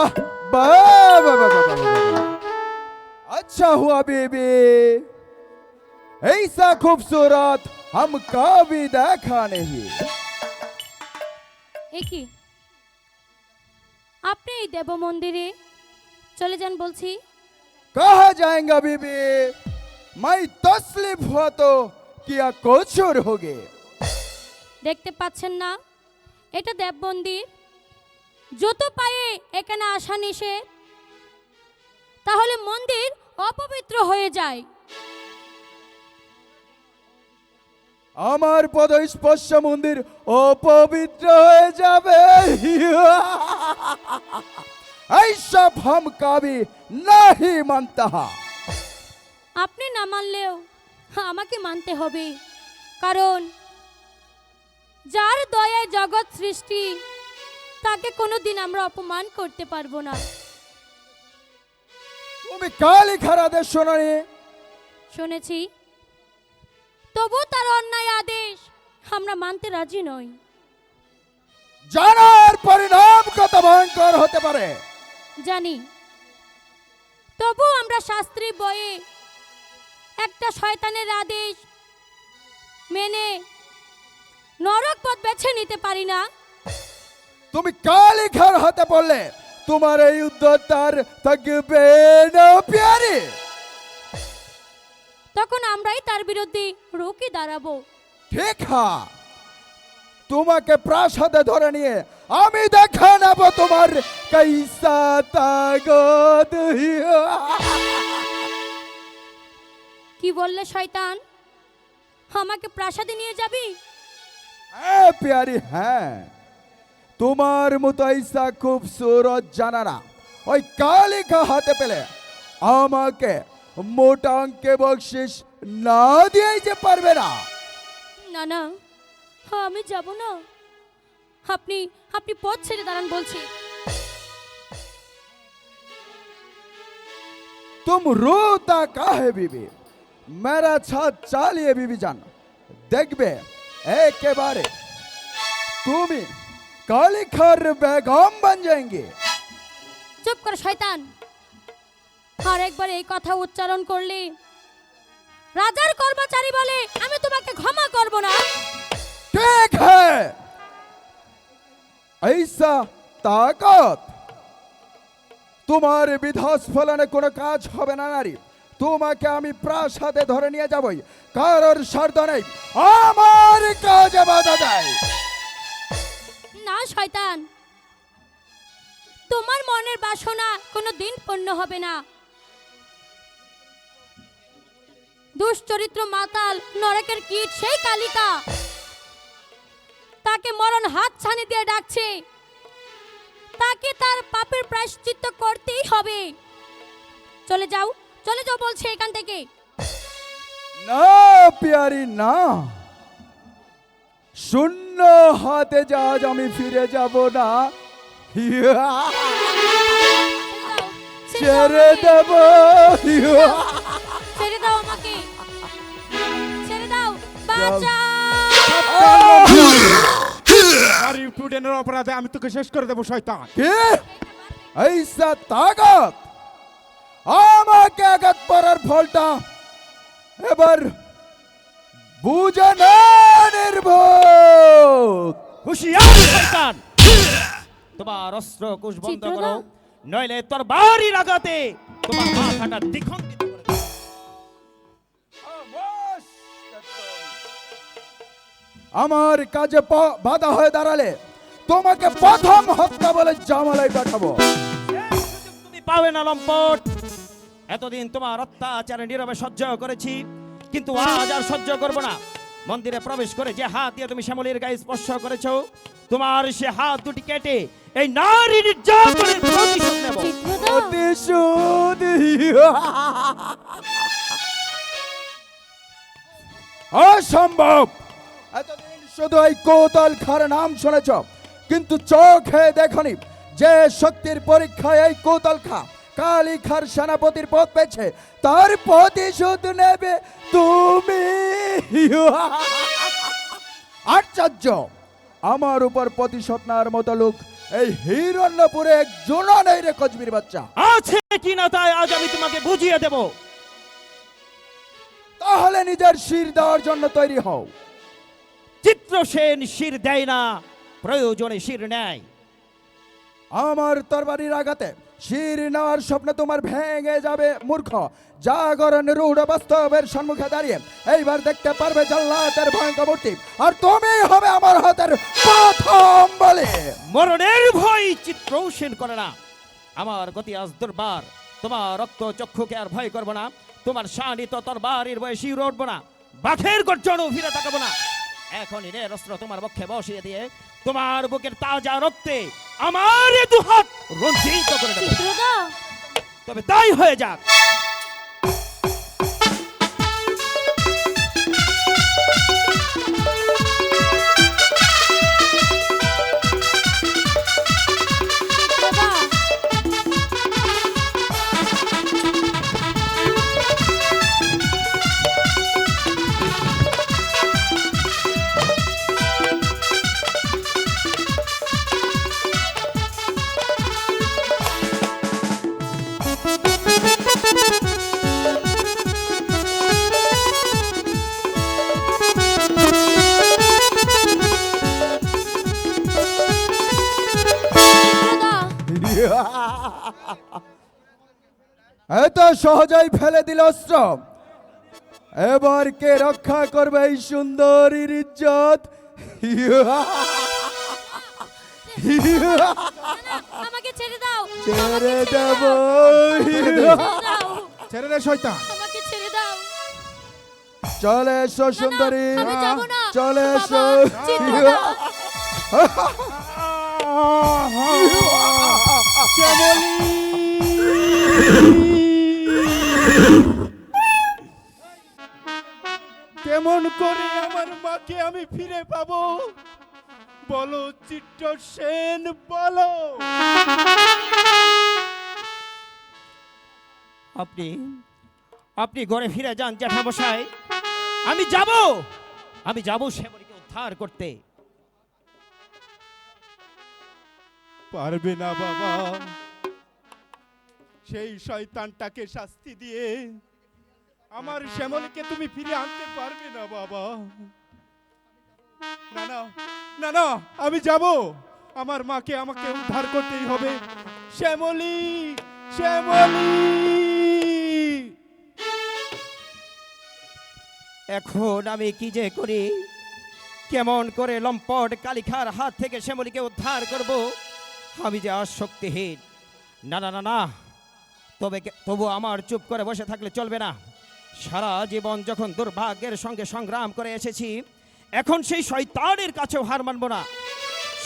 বাহ বাহ বাহ अच्छा हुआ बेबी ऐसा खूबसूरत हम कभी देखा नहीं একি আপনি এই দেব মন্দিরে চলে যান বলছি कहा जाएगा बीबी मैं तस्लीफ हुआ तो किया कोचर हो गए দেখতে পাচ্ছেন না এটা দেব মন্দির যত পায়ে এখানে আসা নিষে তাহলে মন্দির অপবিত্র হয়ে যায়। আমার পদ স্পর্শ মন্দির অপবিত্র হয়ে যাবে। এইসব হাম কাবি নাহি মানতাহা আপনি না মানলেও আমাকে মানতে হবে কারণ যার দয়ায় জগৎ সৃষ্টি তাকে কোনোদিন আমরা অপমান করতে পারব না। তুমি কালি খারাদের শোনানি। শুনেছি। তবু তার অন্যায় আদেশ আমরা মানতে রাজি নই। জানার পরিণাম কত ভয়ঙ্কর হতে পারে। জানি। তবু আমরা শাস্ত্রী বয়ে একটা শয়তানের আদেশ মেনে নরক পথ বেছে নিতে পারি না। তুমি কালি খার হতে পড়লে তোমার এই উদ্যতার থাকবে না প্যারি। তখন আমরাই তার বিরুদ্ধে রুখে দাঁড়াবো। ঠিক হ্যাঁ তোমাকে প্রাসাদে ধরে নিয়ে আমি দেখা নেব তোমার कैसा তাগদ কি বললে শয়তান? আমাকে প্রাসাদে নিয়ে যাবি? হ্যাঁ প্যারি হ্যাঁ। তোমার মতো ऐसा খুবসুরত জানানা ওই কালিকা হাতে পেলে আমাকে মোটা অঙ্কে বকশিস না দিয়ে যে পারবে না না না আমি যাব না আপনি আপনি পথ ছেড়ে দাঁড়ান বলছি तुम रोता काहे बीबी मेरा छात चालिए बीबी जान দেখবে একেবারে তুমি काली खर बेगम बन जाएंगे চুপ করো एक আর একবার এই কথা উচ্চারণ করলি। রাজার কর্মচারী বলে আমি তোমাকে ক্ষমা করব না। ठीक है ऐसा ताकत তোমার বিধস ফলনে কোনো কাজ হবে না নারী। তোমাকে আমি প্রাসাদে ধরে নিয়ে যাবই। কারোর স্বার্থ নেই। আমার কাজে বাধা দেয়। শয়তান। তোমার মনের বাসনা কোনো দিন পূর্ণ হবে না। দুশ্চরিত্র মাতাল নরকের কীট সেই কালিকা। তাকে মরণ হাত ছানি দিয়ে ডাকছে। তাকে তার পাপের প্রায়শ্চিত্ত করতেই হবে। চলে যাও চলে যাও বলছে এখান থেকে। না, পিয়ারি, না। শূন্য হাতে জাহাজ আমি ফিরে যাব না। ছেড়ে দেব। ছেড়ে দাও আমাকে। ছেড়ে দাও। বাঁচাও। আর স্টুডেন্টের অপরাধে আমি তোকে শেষ করে দেবো শয়তান? কি? ऐसा তাগত। আমাকে আঘাত করার ফলটা এবার বুঝে না নির্ভোগ হুশিয়ার শয়তান। তোমার অস্ত্র কুশ বন্ধ। করো নইলে তোর বাড়ি লাগাতে তোমার মাথাটা দ্বিখণ্ডিত করে। আমার কাজে বাধা হয়ে দাঁড়ালে তোমাকে প্রথম হত্যা বলে জামালাই পাঠাবো। তুমি পাবে না লম্পট। এতদিন তোমার অত্যাচারে নীরবে সহ্য করেছি। কিন্তু আজ আর সহ্য করব না। মন্দিরে প্রবেশ করে যে হাত দিয়ে তুমি শ্যামলীর গায়ে স্পর্শ করেছ, তোমার সে হাত দুটি কেটে এই নারী নির্যাতনের প্রতিশোধ নেব। অসম্ভব! এতদিন শুধু এই কোতল খার নাম শুনেছ, কিন্তু চোখে দেখনি যে শক্তির পরীক্ষায় এই কোতল খা কালী খার সেনাপতির পদ পেয়েছে। তার প্রতিশোধ নেবে তুমি। আশ্চর্য! আমার উপর প্রতিশোধ নেওয়ার মতো লোক এই হিরণ্যপুরে একজনও নেই রে কচবির বাচ্চা। আছে কি না তাই আজ আমি তোমাকে বুঝিয়ে দেব। তাহলে নিজের শির দেওয়ার জন্য তৈরি হও। চিত্রসেন শির দেয় না প্রয়োজনে শির নেয়। আমার তরবারির আঘাতে শির নেওয়ার স্বপ্ন তোমার ভেঙে যাবে, মূর্খ। জাগরণ রূঢ় বাস্তবের সম্মুখে দাঁড়িয়ে। এইবার দেখতে পারবে জাল্লাতের ভয়ঙ্কর মূর্তি। আর তুমি হবে আমার হাতের প্রথম বলে। মরণের ভয় চিত্রৌসীন করে না। আমার গতি আজ দুর্বার। তোমার রক্ত চক্ষুকে আর ভয় করব না। তোমার শানিত তরবারির বয়সী উঠবো না। বাঘের গর্জনও ফিরে তাকাবো না। এখন রে অস্ত্র তোমার বক্ষে বসিয়ে দিয়ে তোমার বুকের তাজা রক্তে আমার দুহাত রঞ্জিত করে দেবো। তবে তাই হয়ে যাক। এত সহজেই ফেলে দিল অস্ত্র। এবার কে রক্ষা করবে এই সুন্দরীর ইজ্জত? আমাকে ছেড়ে দাও। ছেড়ে দেব ছেড়ে দাও। দে শয়তান। আমাকে ছেড়ে দাও। চলে এসো সুন্দরী। চলে এসো। চিত্রদা কেমন করে আমার মাকে আমি ফিরে পাবো। বলো চিত্র সেন বলো। আপনি আপনি ঘরে ফিরে যান জ্যাঠামশাই। আমি যাব। আমি যাব শ্যামলীকে উদ্ধার করতে। পারবে না বাবা। সেই শয়তানটাকে শাস্তি দিয়ে আমার শ্যামলকে তুমি ফিরে আনতে পারবে না, বাবা। না না না না, আমি যাব। আমার মাকে আমাকে উদ্ধার করতেই হবে। শ্যামলী শ্যামলী। এখন আমি কি যে করি? কেমন করে লম্পট কালিখার হাত থেকে শ্যামলীকে উদ্ধার করব? আমি যে আর শক্তিহীন না না না না। তবে তবু আমার চুপ করে বসে থাকলে চলবে না। সারা জীবন যখন দুর্ভাগ্যের সঙ্গে সংগ্রাম করে এসেছি, এখন সেই শয়তানের কাছেও হার মানব না।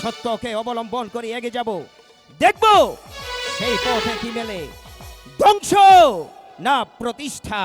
সত্যকে অবলম্বন করে এগিয়ে যাব। দেখব সেই পথে কি মেলে। ধ্বংস না প্রতিষ্ঠা।